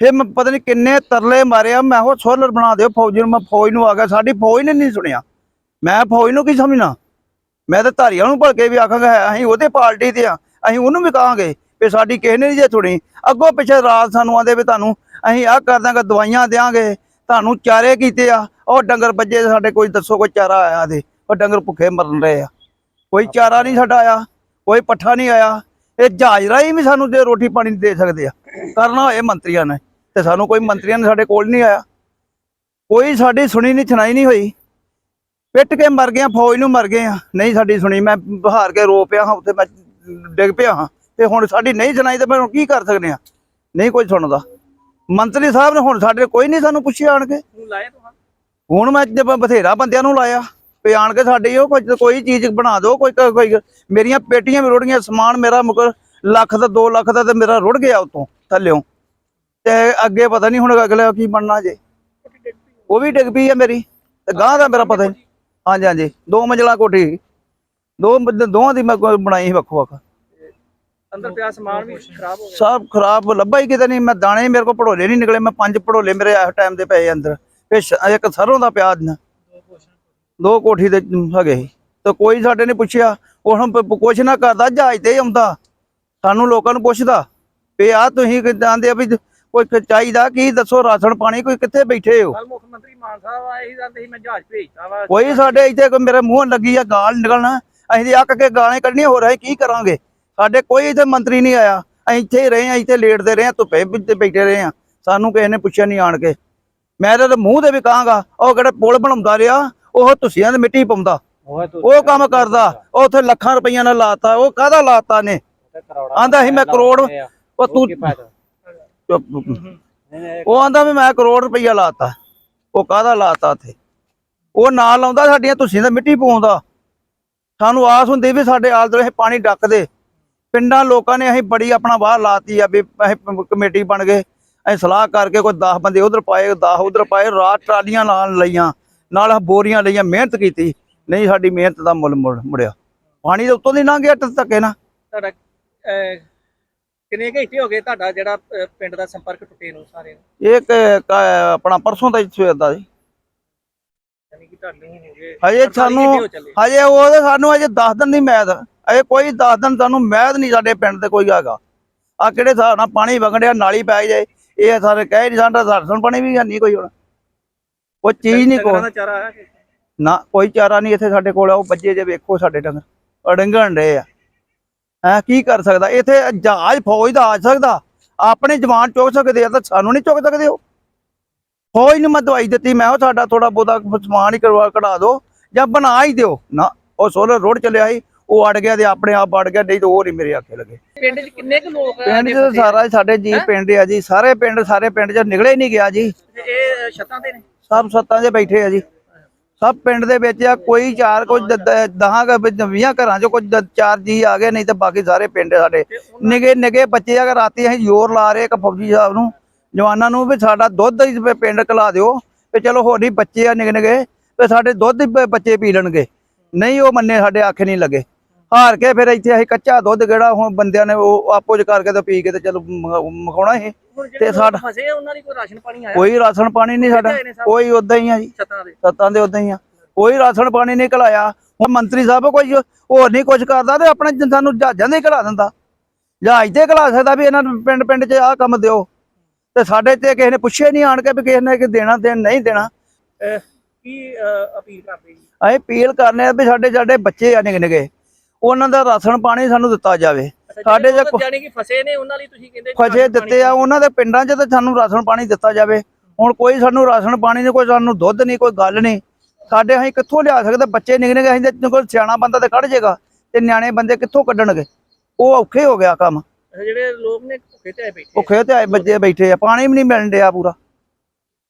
ਫਿਰ ਮੈਂ ਪਤਾ ਨਹੀਂ ਕਿੰਨੇ ਤਰਲੇ ਮਾਰਿਆ ਮੈਂ ਉਹ ਸੋਲਰ ਬਣਾ ਦਿਓ ਫੌਜ ਨੂੰ ਮੈਂ ਫੌਜ ਨੂੰ ਆ ਗਿਆ ਸਾਡੀ ਫੌਜ ਨੇ ਨਹੀਂ ਸੁਣਿਆ। ਮੈਂ ਫੌਜ ਨੂੰ ਕੀ ਸਮਝਣਾ? ਮੈਂ ਤਾਂ ਧਾਰੀਆਂ ਨੂੰ ਭਲਕੇ ਵੀ ਆਖਾਂਗਾ ਹੈ, ਅਸੀਂ ਉਹਦੇ ਪਾਰਟੀ ਤੇ ਆ ਅਸੀਂ ਉਹਨੂੰ ਵੀ ਕਹਾਂਗੇ ਵੀ ਸਾਡੀ ਕਿਸੇ ਨੇ ਨਹੀਂ ਜੇ ਸੁਣੀ। ਅੱਗੋਂ ਪਿੱਛੇ ਰਾਤ ਸਾਨੂੰ ਆਂਦੇ ਵੀ ਤੁਹਾਨੂੰ ਅਸੀਂ ਆਹ ਕਰ ਦਾਂਗੇ ਦਵਾਈਆਂ ਦੇਾਂਗੇ ਤੁਹਾਨੂੰ ਚਾਰੇ ਕੀਤੇ ਆ ਉਹ ਡੰਗਰ ਬੱਜੇ ਸਾਡੇ ਕੋਈ ਦੱਸੋ ਕੋਈ ਚਾਰਾ ਆਇਆ ਦੇ ਉਹ ਡੰਗਰ ਭੁੱਖੇ ਮਰਨ ਰਹੇ ਆ। ਕੋਈ ਚਾਰਾ ਨਹੀਂ ਸਾਡਾ ਆਇਆ ਕੋਈ ਪੱਠਾ ਨਹੀਂ ਆਇਆ ਇਹ ਜਹਾਜ਼ ਰਾਹੀਂ ਵੀ ਸਾਨੂੰ ਦੇ ਰੋਟੀ ਪਾਣੀ ਦੇ ਸਕਦੇ ਆ। ਕਰਨਾ ਹੋਏ ਮੰਤਰੀਆਂ ਨੇ। ਤੇ ਸਾਨੂੰ ਕੋਈ ਮੰਤਰੀਆਂ ਨੇ ਸਾਡੇ ਕੋਲ ਨਹੀਂ ਆਇਆ। ਕੋਈ ਸਾਡੀ ਸੁਣੀ ਨਹੀਂ ਸੁਣਾਈ ਨਹੀਂ ਹੋਈ। ਪਿੱਟ ਕੇ ਮਰ ਗਏ ਫੌਜ ਨੂੰ ਮਰ ਗਏ ਆ। ਨਹੀਂ ਸਾਡੀ ਸੁਣੀ ਮੈਂ ਬਹਾਰ ਕੇ ਰੋ ਪਿਆ ਹਾਂ ਉੱਥੇ ਮੈਂ ਡਿੱਗ ਪਿਆ ਹਾਂ। ਤੇ ਹੁਣ ਸਾਡੀ ਨਹੀਂ ਸੁਣਾਈ ਤੇ ਮੈਂ ਹੁਣ ਕੀ ਕਰ ਸਕਦੇ ਆ? ਨਹੀਂ ਕੋਈ ਸੁਣਦਾ। ਮੰਤਰੀ ਸਾਹਿਬ ਨੇ ਹੁਣ ਸਾਡੇ ਕੋਈ ਨਹੀਂ ਸਾਨੂੰ ਪੁੱਛਿਆ ਆਣ ਕੇ। ਹੁਣ ਮੈਂ ਬਥੇਰਾ ਬੰਦਿਆਂ ਨੂੰ ਲਾਇਆ। ਵੀ ਆਣ ਕੇ ਸਾਡੇ ਉਹ ਕੋਈ ਕੋਈ ਚੀਜ਼ ਬਣਾ ਦਿਓ ਕੋਈ ਕੋਈ ਮੇਰੀਆਂ ਪੇਟੀਆਂ ਵੀ ਰੁੜ ਗਈਆਂ ਸਮਾਨ ਮੇਰਾ ਮੁਕਰ ਲੱਖ ਦਾ 2 ਲੱਖ ਦਾ ਤੇ ਮੇਰਾ ਰੁੜ ਗਿਆ ਉਤੋਂ ਥੱਲਿਓਂ। ਤੇ ਅੱਗੇ ਪਤਾ ਨਹੀਂ ਹੁਣ ਅਗਲੇ ਕੀ ਬਣਨਾ ਜੇ। ਉਹ ਵੀ ਡਿੱਗ ਪਈ ਆ ਮੇਰੀ। ਤੇ ਗਾਂ ਦਾ ਮੇਰਾ ਪਤਾ ਨਹੀਂ। ਹਾਂਜੀ ਹਾਂਜੀ। ਦੋ ਮੰਜ਼ਲਾ ਕੋਠੀ। ਦੋ ਦੋਵਾਂ ਦੀ ਮੈਂ ਬਣਾਈ ਸੀ ਵੱਖੋ ਵੱਖ ਅੰਦਰ ਪਿਆ ਸਮਾਨ ਵੀ ਖਰਾਬ ਹੋ ਗਿਆ। ਸਭ ਖਰਾਬ ਲੱਭਾ ਹੀ ਕਿਤੇ ਨਹੀਂ। ਮੈਂ ਦਾਣੇ ਮੇਰੇ ਕੋਲ ਪੜੋਲੇ ਨਹੀਂ ਨਿਕਲੇ। ਮੈਂ ਪੰਜ ਪੜੋਲੇ ਮੇਰੇ ਇਸ ਟਾਈਮ ਦੇ ਪਏ ਅੰਦਰ। ਇੱਕ ਸਰੋਂ ਦਾ ਪਿਆਜ਼ ਨਾ। ਦੋ ਕੋਠੀ ਦੇ ਹੈਗੇ ਤੇ ਕੋਈ ਸਾਡੇ ਨੇ ਪੁੱਛਿਆ। ਉਹ ਹੁਣ ਕੁਛ ਨਾ ਕਰਦਾ। ਜਹਾਜ਼ ਤੇ ਆਉਂਦਾ। ਸਾਨੂੰ ਲੋਕਾਂ ਨੂੰ ਪੁੱਛਦਾ। ਵੀ ਆ ਤੁਸੀਂ ਕਹਿੰਦੇ ਆ ਵੀ ਕੋਈ ਚਾਹੀਦਾ ਕੀ? ਦੱਸੋ ਰਾਸ਼ਨ ਪਾਣੀ ਕੋਈ ਕਿੱਥੇ ਬੈਠੇ ਹੋ? ਕੱਲ ਮੁੱਖ ਮੰਤਰੀ ਮਾਨ ਸਾਹਿਬ ਆਏ ਸੀ ਕਹਿੰਦੇ ਸੀ ਮੈਂ ਜਹਾਜ਼ ਭੇਜਤਾ ਵਾ। ਕੋਈ ਸਾਡੇ ਇੱਥੇ ਕੋਈ ਮੇਰੇ ਮੂੰਹ ਲੱਗੀ ਆ ਗਾਲ ਨਿਕਲਣਾ। ਅਸੀਂ ਅੱਕ ਕੇ ਗਾਲਾਂ ਕੱਢਣੀਆਂ ਹੋ ਰਹੇ ਕੀ ਕਰਾਂਗੇ? ਸਾਡੇ ਕੋਈ ਇੱਥੇ ਮੰਤਰੀ ਨਹੀਂ ਆਇਆ। ਅਸੀਂ ਇੱਥੇ ਹੀ ਰਹੇ ਆ ਇੱਥੇ ਲੇਟਦੇ ਰਹੇ ਆ ਧੁੱਪੇ ਬੈਠੇ ਰਹੇ ਆ ਸਾਨੂੰ ਕਿਸੇ ਨੇ ਪੁੱਛਿਆ ਨਹੀਂ ਆਣ ਕੇ। ਮੈਂ ਤਾਂ ਮੂੰਹ ਤੇ ਵੀ ਕਹਾਂਗਾ ਉਹ ਕਿਹੜਾ ਪੁਲ ਬਣਾਉਂਦਾ ਰਿਹਾ ਉਹ ਤੁਸੀਆਂ ਦੇ ਮਿੱਟੀ ਪਾਉਂਦਾ। ਉਹ ਕੰਮ ਕਰਦਾ ਉਹ ਉੱਥੇ ਲੱਖਾਂ ਰੁਪਈਆ ਨਾਲ ਲਾਤਾ ਉਹ ਕਾਹਦਾ ਲਾਤਾ ਨੇ? ਆਂਦਾ ਸੀ ਮੈਂ ਕਰੋੜ ਉਹ ਤੂੰ। ਉਹ ਆਂਦਾ ਵੀ ਮੈਂ ਕਰੋੜ ਰੁਪਈਆ ਲਾਤਾ। ਉਹ ਕਾਹਦਾ ਲਾਤਾ ਉੱਥੇ? ਉਹ ਨਾਲ ਲਾਉਂਦਾ ਸਾਡੀਆਂ ਤੁਸੀਂ ਦਾ ਮਿੱਟੀ ਪਾਉਂਦਾ ਸਾਨੂੰ ਆਸ ਹੁੰਦੀ ਵੀ ਸਾਡੇ ਆਲ ਦੁਆਲੇ ਪਾਣੀ ਡੱਕ ਪਿੰਡਾਂ ਲੋਕਾਂ ਨੇ ਅਸੀਂ ਬੜੀ ਆਪਣਾ ਬਾਹਰ ਲਾਤੀ ਆ ਵੀ ਕਮੇਟੀ ਬਣ ਗਏ। ਅਸੀਂ ਸਲਾਹ ਕਰਕੇ ਕੋਈ 10 ਬੰਦੇ ਉਧਰ ਪਾਏ 10 ਉਧਰ ਪਾਏ, ਰਾਤ ਟਰਾਲੀਆਂ ਨਾਲ ਲਈਆਂ। ਨਾਲ ਬੋਰੀਆਂ ਲਈਆਂ, ਮਿਹਨਤ ਕੀਤੀ। ਨਹੀਂ, ਸਾਡੀ ਮਿਹਨਤ ਦਾ ਮੁੱਲ ਮੁੜਿਆ। ਪਾਣੀ ਦੇ ਉੱਤੋਂ ਦੀ ਲੰਘ ਗਿਆ ਟ- ਧੱਕੇ ਨਾਲ ਤੁਹਾਡਾ ਕਿੰਨੇ ਘੰਟੇ ਹੋ ਗਏ ਤੁਹਾਡਾ ਜਿਹੜਾ ਪਿੰਡ ਦਾ ਸੰਪਰਕ ਟੁੱਟੇ ਨੂੰ ਸਾਰੇ ਨੂੰ? ਇਹ ਕ- ਕ- ਆਪਣਾ ਪਰਸੋਂ ਦਾ ਹੀ ਸਵੇਰ ਦਾ ਜੀ। ਯਾਨੀ ਕਿ ਤੁਹਾਨੂੰ ਹੋ ਗਏ ਹਜੇ 48 ਸਾਨੂੰ ਘੰਟੇ ਹੋ ਚੱਲੇ। ਹਜੇ ਉਹ ਸਾਨੂੰ ਅਜੇ 10 ਦਿਨ ਦੀ ਮੈਦ। ਅਜੇ ਕੋਈ 10 ਦਿਨ ਸਾਨੂੰ ਮੈਦ ਨਹੀਂ ਸਾਡੇ ਪਿੰਡ ਤੇ ਕੋਈ ਹੈਗਾ। ਆ ਕਿਹੜੇ ਹਿਸਾਬ ਨਾਲ ਪਾਣੀ ਵਗੜਿਆ ਨਾਲੀ ਪੈ ਜਾਏ। ਇਹ ਸਾਰੇ ਕਹਿ ਨਹੀਂ ਸਾਡਾ ਦਰਸ਼ਨ ਪਾਣੀ ਵੀ ਹੈ ਨਹੀਂ ਕੋਈ ਹੁਣ। ਕੋਈ ਚੀਜ਼ ਨਹੀਂ ਡੰਗਰਾਂ ਕੋ ਦਾ ਚਾਰਾ ਆਇਆ ਕਿ? ਨਾ ਕੋਈ ਚਾਰਾ ਨਹੀਂ ਇੱਥੇ ਸਾਡੇ ਕੋਲ ਉਹ ਬੱਜੇ ਜੇ ਵੇਖੋ ਸਾਡੇ ਡੰਗਰ। ਅੜੰਗਣ ਰਹੇ ਆ। ਹੈ ਕੀ ਕਰ ਸਕਦਾ? ਇੱਥੇ ਜਹਾਜ਼ ਫੌਜ ਦਾ ਆ ਸਕਦਾ। ਆਪਣੇ ਜਵਾਨ ਚੁੱਕ ਸਕਦੇ ਆ ਤਾਂ ਸਾਨੂੰ ਨਹੀਂ ਚੁੱਕ ਸਕਦੇ ਉਹ। ਫੌਜ ਨੂੰ ਮੈਂ ਦਵਾਈ ਦਿੱਤੀ ਮੈਂ ਉਹ ਸਾਡਾ ਥੋੜਾ ਬਹੁਤਾ ਸਮਾਨ ਹੀ ਕਰਵਾ ਕਢਾ ਦਿਓ ਜਾਂ ਬਣਾ ਹੀ ਦਿਓ। ਨਾ ਉਹ ਸੋਲਰ ਰੋਡ ਚੱਲਿਆ ਸੀ ਉਹ ਅੜ ਗਿਆ ਤੇ ਆਪਣੇ ਆਪ ਅੜ ਗਿਆ ਨਹੀਂ ਤਾਂ ਉਹ ਨਹੀਂ ਮੇਰੇ ਆਖੇ ਲੱਗੇ। ਪਿੰਡ 'ਚ ਕਿੰਨੇ ਕੁ ਲੋਕ ਪਿੰਡ 'ਚ? ਸਾਰਾ ਸਾਡੇ ਜੀ ਪਿੰਡ ਆ ਜੀ ਸਾਰੇ ਪਿੰਡ ਸਾਰੇ ਪਿੰਡ 'ਚ ਨਿਕਲੇ ਹੀ ਨਹੀਂ ਗਿਆ ਜੀ। ਤੇ ਇਹ ਛੱਤਾਂ ਤੇ ਨੇ? ਸਭ ਸੱਤਾਂ 'ਚ ਬੈਠੇ ਆ ਜੀ। ਸਭ ਪਿੰਡ ਦੇ ਵਿੱਚ ਆ ਕੋਈ ਚਾਰ ਕੋਈ 10 ਵੀਹਾਂ ਘਰਾਂ 'ਚ ਕੁਝ ਚਾਰ ਜੀ ਆ ਗਏ ਨਹੀਂ ਤਾਂ ਬਾਕੀ ਸਾਰੇ ਪਿੰਡ ਸਾਡੇ। ਨਿਗੇ ਨਿਗੇ ਬੱਚੇ ਅਗਰ ਰਾਤੀ ਅਸੀਂ ਜ਼ੋਰ ਲਾ ਰਹੇ ਇੱਕ ਫੌਜੀ ਸਾਹਿਬ ਨੂੰ ਜਵਾਨਾਂ ਨੂੰ ਵੀ ਸਾਡਾ ਦੁੱਧ ਹੀ ਪਿੰਡ ਕਲਾ ਦਿਓ ਤੇ ਚਲੋ ਹੋਰ ਹੀ ਬੱਚੇ ਆ ਨਿਗੇ ਨਿਗੇ ਤੇ ਸਾਡੇ ਦੁੱਧ ਹੀ ਬੱਚੇ ਪੀ ਲੈਣਗੇ। ਨਹੀਂ ਉਹ ਮੰਨੇ ਸਾਡੇ ਆਖੇ ਨਹੀਂ ਲੱਗੇ। ਹਾਰ ਕੇ ਫਿਰ ਇੱਥੇ ਅਸੀਂ ਕੱਚਾ ਦੁੱਧ ਕਿਹੜਾ ਹੁਣ ਬੰਦਿਆਂ ਨੇ ਉਹ ਆਪੋ ਚ ਕਰਕੇ ਤੇ ਪੀ ਕੇ ਤੇ ਚਲੋ ਮਖਾਉਣਾ ਜਿਹੜੇ ਤੇ ਸਾਡਾ- ਫਸੇ ਉਹਨਾਂ ਦੀ ਕੋਈ ਰਾਸ਼ਨ ਪਾਣੀ ਆਇਆ? ਕੋਈ ਰਾਸ਼ਨ ਪਾਣੀ ਨਹੀਂ ਸਾਡਾ। ਨੇ? ਕੋਈ ਉਦਾਂ ਹੀ ਆ ਜੀ। ਛੱਤਾਂ ਦੇ। ਦੇ ਉਦਾਂ ਹੀ ਆ। ਕੋਈ ਰਾਸ਼ਨ ਪਾਣੀ ਨਹੀਂ ਘਲਾਇਆ। ਹੁਣ ਮੰਤਰੀ ਸਾਹਿਬ ਕੋਈ ਹੋਰ ਨਹੀਂ ਕੁਝ ਕਰਦਾ ਤੇ ਆਪਣੇ ਜ- ਸਾਨੂੰ ਜਹਾਜ਼ਾਂ ਦੇ ਘਲਾ ਦਿੰਦਾ। ਜਹਾਜ਼ ਤੇ ਘਲਾ ਸਕਦਾ ਵੀ ਇਹਨਾਂ ਨੂੰ ਪਿੰਡ ਪਿੰਡ 'ਚ ਆਹ ਕੰਮ ਦਿਓ। ਤੇ ਸਾਡੇ ਤੇ ਕਿਸੇ ਨੇ ਪੁੱਛਿਆ ਨਹੀਂ ਆਣ ਕੇ ਵੀ ਕਿਸੇ ਨੇ ਕਿ ਦੇਣਾ ਦੇਣ ਨਹੀਂ ਦੇਣਾ। ਕੀ ਅਪੀਲ ਕਰਦੇ ਜੀ? ਅਸੀਂ ਅਪੀਲ ਕਰਨੇ ਆ ਵੀ ਸਾਡੇ ਸਾਡੇ ਬੱਚੇ ਆ ਨਿਕ ਨਿਕੇ। ਉਹਨਾਂ ਦਾ ਰਾਸ਼ਨ ਪਾਣੀ ਸਾਨੂੰ ਦਿੱਤਾ ਜਾਵੇ। ਸਾਡੇ ਜੇ ਕਿ ਫਸੇ ਨੇ ਉਹਨਾਂ ਲਈ ਤੁਸੀਂ ਕਹਿੰਦੇ ਰਾਸ਼ਨ ਦਿੱਤੇ ਆ ਉਹਨਾਂ ਦੇ ਪਿੰਡਾਂ 'ਚ ਤੇ ਸਾਨੂੰ ਰਾਸ਼ਨ ਪਾਣੀ ਦਿੱਤਾ ਜਾਵੇ। ਹੁਣ ਕੋਈ ਸਾਨੂੰ ਰਾਸ਼ਨ ਪਾਣੀ ਨਹੀਂ ਕੋਈ ਸਾਨੂੰ ਦੁੱਧ ਨਹੀਂ ਕੋਈ ਗੱਲ ਨਹੀਂ। ਸਾਡੇ ਅਸੀਂ ਕਿੱਥੋਂ ਲਿਆ ਸਕਦੇ? ਬੱਚੇ ਨਿਕ ਨਿਕ ਅਸੀਂ ਤੇ ਕੋਈ ਸਿਆਣਾ ਬੰਦਾ ਤੇ ਕੱਢ ਜਾਏਗਾ ਤੇ ਨਿਆਣੇ ਬੰਦੇ ਕਿੱਥੋਂ ਕੱਢਣਗੇ? ਉਹ ਔਖੇ ਹੋ ਗਿਆ ਕੰਮ। ਜਿਹੜੇ ਲੋਕ ਨੇ ਭੁੱਖੇ ਤੇ ਆਏ ਬੈਠੇ ਭੁੱਖੇ ਤੇ ਆਏ ਬੱਚੇ ਬੈਠੇ ਆ ਪਾਣੀ ਵੀ ਨਹੀਂ ਮਿਲਣ ਡਿਆ ਪੂਰਾ।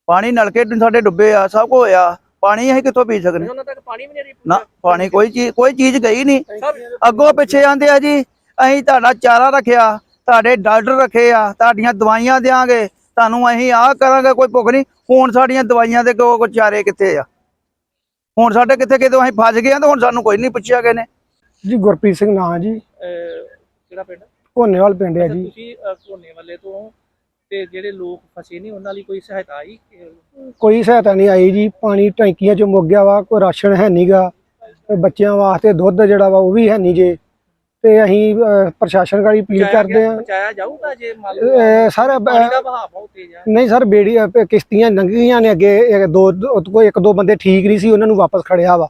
ਪਾਣੀ ਨਲਕੇ ਸਾਡੇ ਡੁੱਬੇ ਆ ਸਭ ਕੁਝ ਹੋਇਆ। ਪਾਣੀ ਅਸੀਂ ਕਿੱਥੋਂ ਪੀ ਸਕਦੇ ਉਹਨਾਂ ਤੱਕ ਪਾਣੀ ਵੀ ਨਹੀਂ ਰਹੀ ਨਾ ਪਾਣੀ ਕੋਈ ਚੀਜ਼ ਕੋਈ ਚੀਜ਼ ਗਈ ਨਹੀਂ। ਅੱਗੋਂ ਪਿੱਛੇ ਆਂਦੇ ਆ ਜੀ ਅਸੀਂ ਤੁਹਾਡਾ ਚਾਰਾ ਰੱਖਿਆ ਤੁਹਾਡੇ ਡਾਕਟਰ ਰੱਖੇ ਆ ਤੁਹਾਡੀਆਂ ਦਵਾਈਆਂ ਦੇਾਂਗੇ ਤੁਹਾਨੂੰ ਅਸੀਂ ਆਹ ਕਰਾਂਗੇ ਕੋਈ ਭੁੱਖ ਨਹੀਂ। ਹੁਣ ਸਾਡੀਆਂ ਦਵਾਈਆਂ ਦੇ ਕੋ ਕੋ ਚਾਰੇ ਕਿੱਥੇ ਆ? ਹੁਣ ਸਾਡੇ ਕਿੱਥੇ ਕਿਤੇ ਅਸੀਂ ਫਸ ਗਏ ਆ ਤੇ ਹੁਣ ਸਾਨੂੰ ਕੋਈ ਨਹੀਂ ਪੁੱਛਿਆ ਗਏ ਨੇ। ਜੀ ਗੁਰਪ੍ਰੀਤ ਸਿੰਘ ਨਾਂ ਜੀ। ਅਹ, ਕਿਹੜਾ ਪਿੰਡ? ਘੋਨੇਵਾਲ ਪਿੰਡ ਹੈ ਜੀ। ਤੁਸੀਂ ਵਾਲੇ ਤੋਂ ਤੇ ਜਿਹੜੇ ਲੋਕ ਫਸੇ ਨੇ ਉਹਨਾਂ ਲਈ ਕੋਈ ਸਹਾਇਤਾ ਆਈ? ਕੋਈ ਸਹਾਇਤਾ ਨਹੀਂ ਆਈ ਜੀ। ਪਾਣੀ ਟੈਂਕੀਆਂ ਚ ਮੁੱਕ ਗਿਆ ਵਾ ਕੋਈ ਰਾਸ਼ਨ ਹੈ ਨਹੀਂਗਾ ਬੱਚਿਆਂ ਵਾਸਤੇ ਦੁੱਧ ਜਿਹੜਾ ਵਾ ਉਹ ਵੀ ਹੈ ਨਹੀਂ ਜੇ। ਤੇ ਅਸੀਂ ਪ੍ਰਸ਼ਾਸਨ ਗਾੜੀ ਅਪੀਲ ਕਰਦੇ ਆ ਬਚਾਇਆ ਜਾਊਗਾ ਜੇ ਮੰਨ ਲਓ ਸਰ ਪਾਣੀ ਦਾ ਵਹਾਅ ਬਹੁਤ ਤੇਜ਼ ਹੈ ਨਹੀਂ ਸਰ ਬੇੜੀ ਕਿਸ਼ਤੀਆਂ ਲੰਘੀਆਂ ਨੇ ਅੱਗੇ। ਦੋ ਕੋਈ ਇੱਕ ਦੋ ਬੰਦੇ ਠੀਕ ਨਹੀਂ ਸੀ ਉਹਨਾਂ ਨੂੰ ਵਾਪਸ ਖੜਿਆ ਵਾ।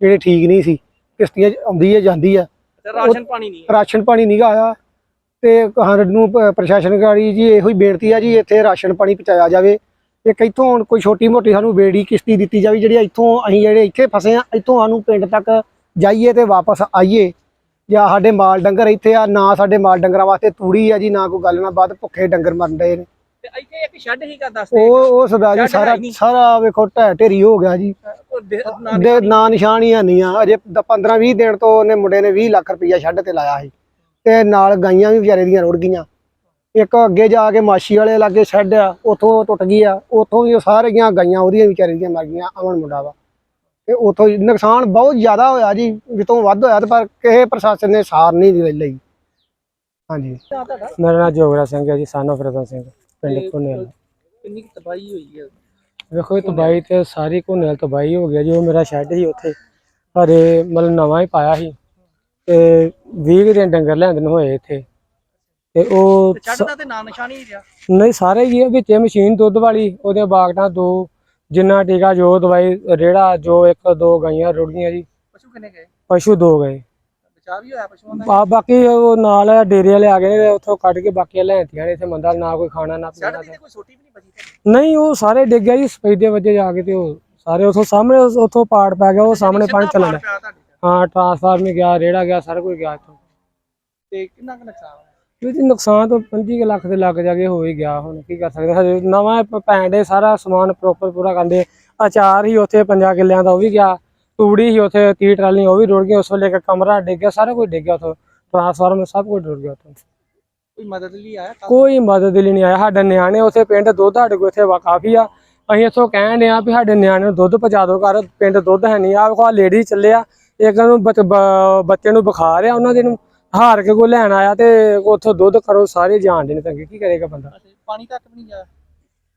ਜਿਹੜੇ ਠੀਕ ਨਹੀਂ ਸੀ ਕਿਸ਼ਤੀਆਂ ਆਉਂਦੀ ਹੈ ਜਾਂਦੀ ਆ ਰਾਸ਼ਨ ਪਾਣੀ ਨਹੀਂ। ਰਾਸ਼ਨ ਪਾਣੀ ਨਹੀਂ ਆਇਆ। ਤੇ ਸਾਨੂੰ ਪ੍ਰਸ਼ਾਸਨ ਗਾੜੀ ਜੀ ਇਹੋ ਹੀ ਬੇਨਤੀ ਆ ਜੀ ਇੱਥੇ ਰਾਸ਼ਨ ਪਾਣੀ ਪਹੁੰਚਾਇਆ ਜਾਵੇ। ਇੱਕ ਇੱਥੋਂ ਹੁਣ ਕੋਈ ਛੋਟੀ ਮੋਟੀ ਸਾਨੂੰ ਬੇੜੀ ਕਿਸ਼ਤੀ ਦਿੱਤੀ ਜਾਵੇ ਜਿਹੜੀ ਇੱਥੋਂ ਅਸੀਂ ਜਿਹੜੇ ਇੱਥੇ ਫਸੇ ਆ ਇੱਥੋਂ ਸਾਨੂੰ ਪਿੰਡ ਤੱਕ ਜਾਈਏ ਤੇ ਵਾਪਸ ਆਈਏ। ਜਾਂ ਸਾਡੇ ਮਾਲ ਡੰਗਰ ਇੱਥੇ ਆ ਨਾ ਸਾਡੇ ਮਾਲ ਡੰਗਰਾਂ ਵਾਸਤੇ ਤੂੜੀ ਆ ਜੀ ਨਾ ਕੋਈ ਗੱਲ ਨਾ ਬਾਤ ਭੁੱਖੇ ਡੰਗਰ ਮਰਨ ਡਏ ਨੇ। ਤੇ ਇੱਥੇ ਇੱਕ ਸ਼ੈੱਡ ਹੀਗਾ ਦੱਸਦੇ ਉਹ ਉਹ ਸਰਦਾਰ ਜੀ ਸਾਰਾ। ਸਾਰਾ ਵੇਖੋ ਢਹਿ ਢੇਰੀ ਹੋ ਗਿਆ ਜੀ। ਦੇ- ਨਾ ਨਾਂ ਨਿਸ਼ਾਨ। ਹੀ ਹੈ ਨਹੀਂ ਆ ਅਜੇ 15 20 ਦਿਨ ਤੋਂ ਉਹਨੇ ਮੁੰਡੇ ਨੇ 20 ਲੱਖ ਰੁਪਈਆ ਛੱਡ ਤੇ ਲਾਇਆ ਸੀ। ਤੇ ਨਾਲ ਗਾਈਆਂ ਵੀ ਵਿਚਾਰੇ ਦੀਆਂ ਰੁੜ ਗਈਆਂ। ਇੱਕ ਅੱਗੇ ਜਾ ਕੇ ਮਾਸ਼ੀ ਵਾਲੇ ਲਾਗੇ ਛੱਡ ਆ ਉਥੋਂ ਟੁੱਟ ਗਈ ਆ ਉਥੋਂ ਵੀ ਸਾਰੀਆਂ ਗਾਈਆਂ ਉਹਦੀਆਂ ਵਿਚਾਰੇ ਦੀਆਂ ਮਰ ਗਈਆਂ ਅਮਨ ਮੁੰਡਾ ਵਾ। ਤੇ ਉਥੋਂ ਨੁਕਸਾਨ ਬਹੁਤ ਜ਼ਿਆਦਾ ਹੋਇਆ ਜੀ ਜਿੱਤੋਂ ਵੱਧ ਹੋਇਆ ਤੇ ਪਰ ਕਿਸੇ ਪ੍ਰਸ਼ਾਸਨ ਨੇ ਸਾਰ ਨਹੀਂ ਲਈ- ਲਈ। ਹਾਂਜੀ। ਮੇਰਾ ਨਾਮ ਜੋਗਰਾ ਸਿੰਘ ਹੈ ਜੀ ਸਾਨੋ ਫਰਜ਼ਨ ਸਿੰਘ ਤੇ ਕਿੰਨੀ ਕੁ ਤਬਾਹੀ ਹੋਈ ਹੈ? ਵੇਖੋ ਇਹ ਤਬਾਈ ਤੇ ਸਾਰੀ ਘੁੰਨੇਲ ਤਬਾਈ ਹੋ ਗਿਆ ਜੀ ਉਹ ਮੇਰਾ ਸ਼ੈੱਡ ਸੀ ਉੱਥੇ। ਹਰੇ ਮਤਲਬ ਨਵਾਂ ਹੀ ਪਾਇਆ ਸੀ। ਤੇ 20 ਕੁ ਦਿਨ ਡੰਗਰ ਲੈਂਦੇ ਨੂੰ ਹੋਏ ਇੱਥੇ। ਤੇ ਉਹ ਤੇ ਛੱਡ ਦਾ ਤੇ ਨਾਂ ਨਿਸ਼ਾਨ ਹੀ ਨਹੀਂ ਰਿਹਾ। ਨਹੀਂ ਸਾਰੇ ਹੀ ਆ ਵਿੱਚ ਮਸ਼ੀਨ ਦੁੱਧ ਵਾਲੀ ਉਹਦੇ ਬਾਗਟਾਂ ਦੋ ਜਿੰਨਾ ਟੀਕਾ ਜੋ ਦਵਾਈ ਰੇੜਾ ਜੋ ਇੱਕ ਦੋ ਗਾਈਆਂ ਰੁੜ ਗਈਆਂ ਜੀ। ਪਸ਼ੂ ਕਿੰਨੇ ਗਏ? ਪਸ਼ੂ ਦੋ ਗਏ। ਬਚਾਅ ਵੀ ਹੋਇਆ ਪਸ਼ੂਆਂ ਦਾ? ਆ ਬਾਕੀ ਉਹ ਨਾਲ ਡੇਰੇ ਵਾਲੇ ਆ ਗਏ ਨੇ ਉੱਥੋਂ ਕੱਢ ਕੇ ਬਾਕੀਆਂ ਲੈਂਤੀਆਂ ਨੇ ਇੱਥੇ ਮੰਦਾ ਨਾ ਕੋਈ ਖਾਣਾ ਨਾ ਪੀਣਾ ਦੀ ਤੇ ਕੋਈ ਛੋਟੀ ਵੀ ਨਹੀਂ ਬਚੀ ਤੇ ਨਹੀਂ ਉਹ ਸਾਰੇ ਡਿੱਗ ਗਏ ਜੀ ਸਪੈਦੇ ਵਜੇ ਜਾ ਕੇ ਤੇ ਉਹ ਸਾਰੇ ਉੱਥੋਂ ਸਾਹਮਣੇ ਉੱਥੋਂ ਪਾੜ ਪੈ ਗਿਆ ਉਹ ਸਾਹਮਣੇ ਪਾਣੀ ਚੱਲਣ। ਹਾਂ ਟਰਾਂਸਫਾਰਮਰ ਗਿਆ ਰੇੜਾ ਗਿਆ ਸਾਰਾ ਕੁਝ ਗਿਆ ਇੱਥੋਂ। ਤੇ ਕਿੰਨਾ ਕੁ ਨੁਕਸਾਨ ਹੋਇਆ? ਜੀ ਨੁਕਸਾਨ ਤਾਂ 25 ਕੁ ਲੱਖ ਦੇ ਲੱਗ ਜਾਗੇ ਹੋ ਹੀ ਗਿਆ ਹੁਣ ਕੀ ਕਰ ਸਕਦੇ? ਹਜੇ ਨਵਾਂ ਪੈਂਡੇ ਸਾਰਾ ਸਮਾਨ ਪ੍ਰੋਪਰ ਪੂਰਾ ਕਰਦੇ। ਅਚਾਰ ਹੀ ਉੱਥੇ ਪੰਜਾਂ ਕਿੱਲਿਆਂ ਦਾ ਉਹ ਵੀ ਗਿਆ। ਤੂੜੀ ਹੀ ਉੱਥੇ 30 ਟਰਾਲੀਆਂ ਉਹ ਵੀ ਰੁੜ ਗਈਆਂ ਉਸ ਵੇਲੇ ਇੱਕ ਕਮਰਾ ਡਿੱਗ ਗਿਆ ਸਾਰਾ ਕੁਝ ਡਿੱਗ ਗਿਆ ਉੱਥੋਂ। ਟਰਾਂਸਫਾਰਮਰ ਸਭ ਕੁਝ ਰੁੜ ਗਿਆ ਉੱਥੋਂ। ਕੋਈ ਮਦਦ ਲਈ ਆਇਆ? ਕੋਈ ਮਦਦ ਲਈ ਨਹੀਂ ਆਇਆ। ਸਾਡੇ ਨਿਆਣੇ ਉੱਥੇ ਪਿੰਡ ਦੁੱਧ ਸਾਡੇ ਕੋਲ ਇੱਥੇ ਵਾ ਕਾਫੀ ਆ। ਅਸੀਂ ਇੱਥੋਂ ਕਹਿਣ ਡਏ ਆ ਵੀ ਸਾਡੇ ਨਿਆਣੇ ਨੂੰ ਦੁੱਧ ਪਹੁੰਚਾ ਦਿਓ ਘਰ ਪਿੰਡ ਦੁੱਧ ਹੈ ਨਹੀਂ। ਆ ਵੇਖੋ ਲੇਡੀ ਚੱਲਿਆ। ਇੱਕ ਨੂੰ ਬੱਚ- ਨੂੰ ਬੁਖਾਰ ਆ ਉਹਨਾਂ ਦੇ ਨੂੰ ਹਾਰ ਕੇ ਕੋ ਲੈਣ ਆਇਆ ਤੇ ਉੱਥੋਂ ਦੁੱਧ ਕਰੋ ਸਾਰੇ ਜਾਣਦੇ ਨੇ ਤੰਗੇ ਕੀ ਕਰੇਗਾ ਬੰਦਾ? ਪਾਣੀ ਤੱਕ ਵੀ ਨਹੀਂ ਗਿਆ?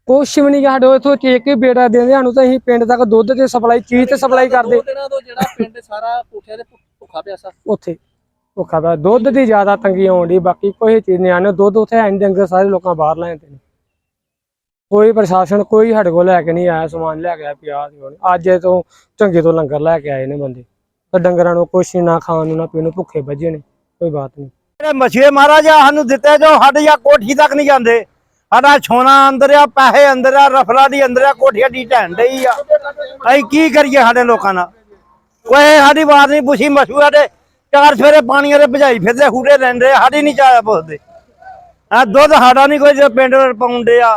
ਕੁਛ ਵੀ ਨਹੀਂ ਸਾਡੇ ਇੱਥੋਂ ਚੇਕ ਹੀ ਬੇੜਾ ਦਿੰਦੇ ਸਾਨੂੰ ਤਾਂ ਅਸੀਂ ਪਿੰਡ ਤੱਕ ਦੁੱਧ ਤੇ ਸਪਲਾਈ ਚੀਜ਼ ਤੇ ਸਪਲਾਈ ਕਰਦੇ। ਜਿਹੜਾ ਪਿੰਡ ਸਾਰਾ ਪੁੱਠਿਆ ਭੁੱਖਾ ਪਿਆਸਾ ਉੱਥੇ ਭੁੱਖਾ ਪਿਆ। ਦੁੱਧ ਦੀ ਜ਼ਿਆਦਾ ਤੰਗੀ ਆਉਂਦੀ ਬਾਕੀ ਕੋਈ ਚੀਜ਼ ਨਹੀਂ ਆਨੇ ਦੁੱਧ ਉੱਥੇ ਐਂ ਡੰਗਰ ਸਾਰੇ ਲੋਕਾਂ ਬਾਹਰ ਲੈ ਜਾਂਦੇ ਨੇ। ਕੋਈ ਪ੍ਰਸ਼ਾਸਨ ਕੋਈ ਸਾਡੇ ਕੋਲ ਲੈ ਕੇ ਨਹੀਂ ਆਇਆ ਸਮਾਨ ਲੈ ਕੇ ਆਇਆ ਪਿਆ ਅੱਜ ਤੋਂ ਚੰਗੇ ਤੋਂ ਲੰਗਰ ਲੈ ਕੇ ਆਏ ਨੇ ਬੰਦੇ। ਤੇ ਡੰਗਰਾਂ ਨੂੰ ਕੁਛ ਨਾ ਖਾਣ ਨੂੰ, ਨਾ ਪੀਣ ਨੂੰ ਭੁੱਖੇ ਵੱਜੇ ਨੇ, ਕੋਈ ਬਾਤ ਨਹੀਂ ਜਿਹੜੇ ਮਛੀਏ ਮਹਾਰਾਜ ਆ ਸਾਨੂੰ ਦਿੱਤੇ ਜੋ ਸਾਡੇ ਜਾਂ ਕੋਠੀ ਤੱਕ ਨਹੀਂ ਜਾਂਦੇ। ਸਾਡਾ ਛੋਨਾ ਅੰਦਰ ਆ, ਪੈਸੇ ਅੰਦਰ ਆ, ਰਫਲਾ ਦੀ ਅੰਦਰ ਆ, ਕੋਠੀਆਂ ਦੀ ਢਹਿਣ ਡਈ ਆ। ਅਸੀਂ ਕੀ ਕਰੀਏ ਸਾਡੇ ਲੋਕਾਂ ਨਾਲ? ਕੋਈ ਸਾਡੀ ਬਾਤ ਨਹੀਂ ਪੁੱਛੀ ਮਛੂਆ ਦੇ ਚਾਰ ਸਵੇਰੇ ਪਾਣੀ ਵਾਲੇ ਭਜਾਈ ਫਿਰਦੇ ਹੂਰੇ ਲੈਂਦੇ ਸਾਡੀ ਨਹੀਂ ਚਾਹ ਪੁੱਛਦੇ। ਆ ਦੁੱਧ ਸਾਡਾ ਨਹੀਂ ਕੋਈ, ਜੋ ਪਿੰਡ ਪਾਉਂਦੇ ਆ।